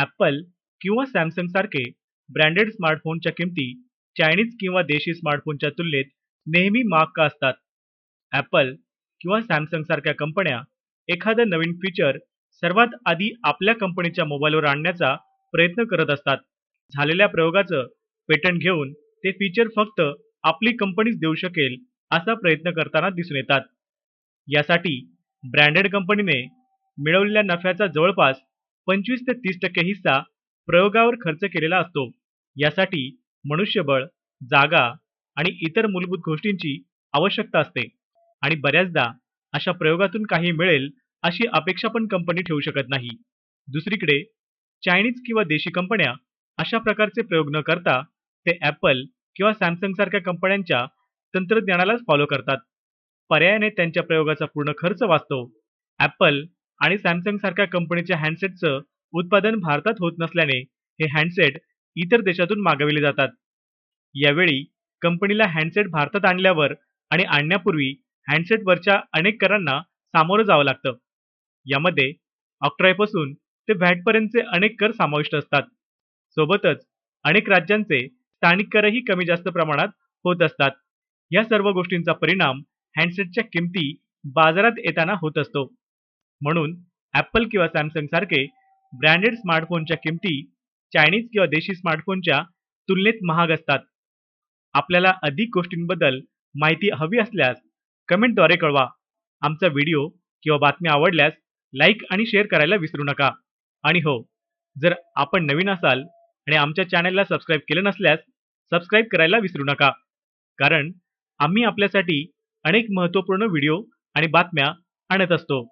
Apple किंवा Samsung सारखे branded स्मार्टफोनच्या किमती चायनीज किंवा देशी स्मार्टफोनच्या तुलनेत नेहमी महाग का असतात? ॲपल किंवा सॅमसंग सारख्या कंपन्या एखादं नवीन फीचर सर्वात आधी आपल्या कंपनीच्या मोबाईलवर आणण्याचा प्रयत्न करत असतात. झालेल्या प्रयोगाचं पेटंट घेऊन ते फीचर फक्त आपली कंपनीच देऊ शकेल असा प्रयत्न करताना दिसून येतात. यासाठी ब्रँडेड कंपनीने मिळवलेल्या नफ्याचा जवळपास पंचवीस ते तीस टक्के हिस्सा प्रयोगावर खर्च केलेला असतो. यासाठी मनुष्यबळ जागा आणि इतर मूलभूत गोष्टींची आवश्यकता असते. आणि बऱ्याचदा अशा प्रयोगातून काही मिळेल अशी अपेक्षा पण कंपनी ठेवू शकत नाही. दुसरीकडे चायनीज किंवा देशी कंपन्या अशा प्रकारचे प्रयोग न करता ते ॲपल किंवा सॅमसंग सारख्या कंपन्यांच्या तंत्रज्ञानालाच फॉलो करतात. पर्यायाने त्यांच्या प्रयोगाचा पूर्ण खर्च वाचतो. ॲपल आणि सॅमसंग सारख्या कंपनीच्या हँडसेटचं उत्पादन भारतात होत नसल्याने हे हँडसेट इतर देशातून मागविले जातात. यावेळी कंपनीला हँडसेट भारतात आणल्यावर आणि आणण्यापूर्वी हँडसेटवरच्या अनेक करांना सामोरं जावं लागतं. यामध्ये ऑक्ट्रायपासून ते व्हॅटपर्यंतचे अनेक कर समाविष्ट असतात. सोबतच अनेक राज्यांचे स्थानिक करही कमी जास्त प्रमाणात होत असतात. या सर्व गोष्टींचा परिणाम हँडसेटच्या किमती बाजारात येताना होत असतो. म्हणून ॲपल किंवा सॅमसंग सारखे ब्रँडेड स्मार्टफोनच्या किमती चायनीज किंवा देशी स्मार्टफोनच्या तुलनेत महाग असतात. आपल्याला अधिक गोष्टींबद्दल माहिती हवी असल्यास कमेंटद्वारे कळवा. आमचा व्हिडिओ किंवा बातम्या आवडल्यास लाईक आणि शेअर करायला विसरू नका. आणि हो जर आपण नवीन असाल आणि आमच्या चॅनलला सबस्क्राईब केलं नसल्यास सबस्क्राईब करायला विसरू नका. कारण आम्ही आपल्यासाठी अनेक महत्त्वपूर्ण व्हिडिओ आणि बातम्या आणत असतो.